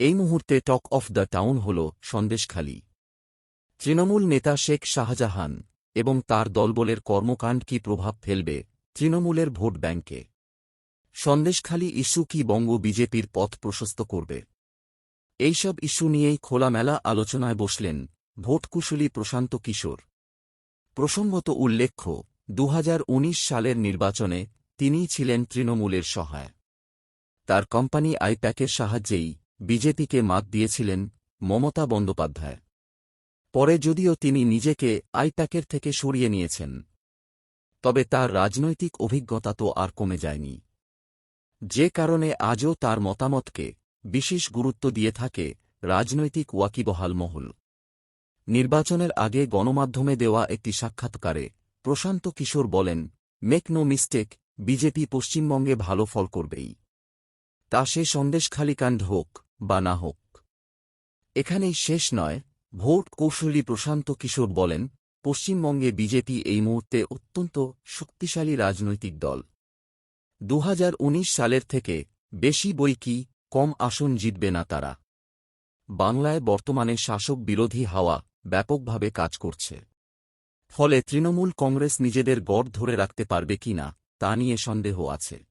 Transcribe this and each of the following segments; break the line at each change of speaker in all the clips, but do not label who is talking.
এই মুহূর্তে talk of the town hall Sandeshkhali. Trinamool নেতা শেখ শাহজাহান এবং তার দলবলের কর্মকাণ্ড কি প্রভাব ফেলবে তৃণমূলের ভোট ব্যাংকে? সন্দেশখালী ইস্যু কি বঙ্গ বিজেপির পথ প্রশস্ত করবে? এইসব ইস্যু নিয়েই খোলামেলা আলোচনায় বসলেন ভোটকুশলী প্রশান্ত কিশোর। প্রসঙ্গত উল্লেখ্য দু হাজার উনিশ সালের নির্বাচনে তিনিই ছিলেন তৃণমূলের সহায়। তার কোম্পানি আইপ্যাকের সাহায্যেই বিজেপিকে মাত দিয়েছিলেন মমতা বন্দ্যোপাধ্যায়। পরে যদিও তিনি নিজেকে আইপ্যাকের থেকে সরিয়ে নিয়েছেন, তবে তার রাজনৈতিক অভিজ্ঞতা তো আর কমে যায়নি। যে কারণে আজও তার মতামতকে বিশেষ গুরুত্ব দিয়ে থাকে রাজনৈতিক ওয়াকিবহাল মহল। নির্বাচনের আগে গণমাধ্যমে দেওয়া একটি সাক্ষাৎকারে প্রশান্ত কিশোর বলেন, মেক নো মিস্টেক, বিজেপি পশ্চিমবঙ্গে ভালো ফল করবেই। তা সে সন্দেশখালিকাণ্ড হোক বা না হোক। এখানেই শেষ নয়, ভোট কৌশলী প্রশান্ত কিশোর বলেন, পশ্চিমবঙ্গে বিজেপি এই মুহূর্তে অত্যন্ত শক্তিশালী রাজনৈতিক দল। দু হাজার উনিশ সালের থেকে বেশি বই কি কম আসন জিতবে না তারা? বাংলায় বর্তমানে শাসক বিরোধী হাওয়া ব্যাপকভাবে কাজ করছে। ফলে তৃণমূল কংগ্রেস নিজেদের গড় ধরে রাখতে পারবে কিনা তা নিয়ে সন্দেহ আছে।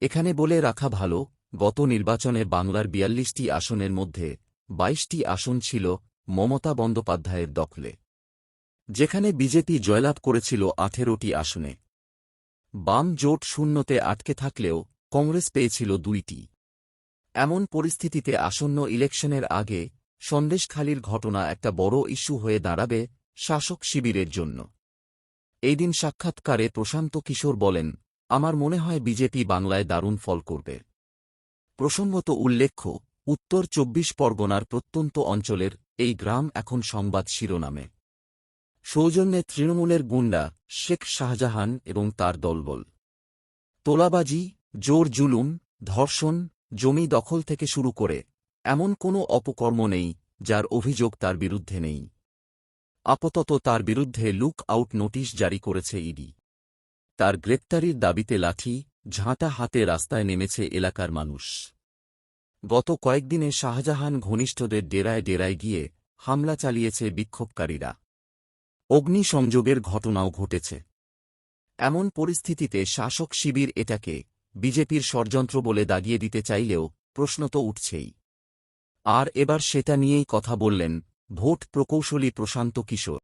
এখানে বলে রাখা ভালো গত নির্বাচনে বাংলার বিয়াল্লিশটি আসনের মধ্যে বাইশটি আসন ছিল মমতা বন্দ্যোপাধ্যায়ের দখলে, যেখানে বিজেপি জয়লাভ করেছিল আঠেরোটি আসনে। বাম জোট শূন্যতে আটকে থাকলেও কংগ্রেস পেয়েছিল দুইটি। এমন পরিস্থিতিতে আসন্ন ইলেকশনের আগে সন্দেশখালির ঘটনা একটা বড় ইস্যু হয়ে দাঁড়াবে শাসক শিবিরের জন্য। এই দিন সাক্ষাৎকারে প্রশান্ত কিশোর বলেন, আমার মনে হয় বিজেপি বাংলায় দারুণ ফল করবে। প্রসঙ্গত উল্লেখ্য, উত্তর চব্বিশ পরগনার প্রত্যন্ত অঞ্চলের এই গ্রাম এখন সংবাদ শিরোনামে। সৌজন্যে তৃণমূলের গুন্ডা শেখ শাহজাহান এবং তার দলবল। তোলাবাজি, জোর জুলুম, ধর্ষণ, জমি দখল থেকে শুরু করে এমন কোনো অপকর্ম নেই যার অভিযোগ তার বিরুদ্ধে নেই। আপাতত তার বিরুদ্ধে লুক আউট নোটিশ জারি করেছে ইডি। তার গ্রেপ্তারির দাবিতে লাঠি ঝাঁটা হাতে রাস্তায় নেমেছে এলাকার মানুষ। গত কয়েকদিনে শাহজাহান ঘনিষ্ঠদের ডেরায় ডেরায় গিয়ে হামলা চালিয়েছে বিক্ষোভকারীরা। অগ্নিসংযোগের ঘটনাও ঘটেছে। এমন পরিস্থিতিতে শাসক শিবির এটাকে বিজেপির ষড়যন্ত্র বলে দাগিয়ে দিতে চাইলেও প্রশ্ন তো উঠছেই। আর এবার সেটা নিয়েই কথা বললেন ভোট প্রকৌশলী প্রশান্ত কিশোর।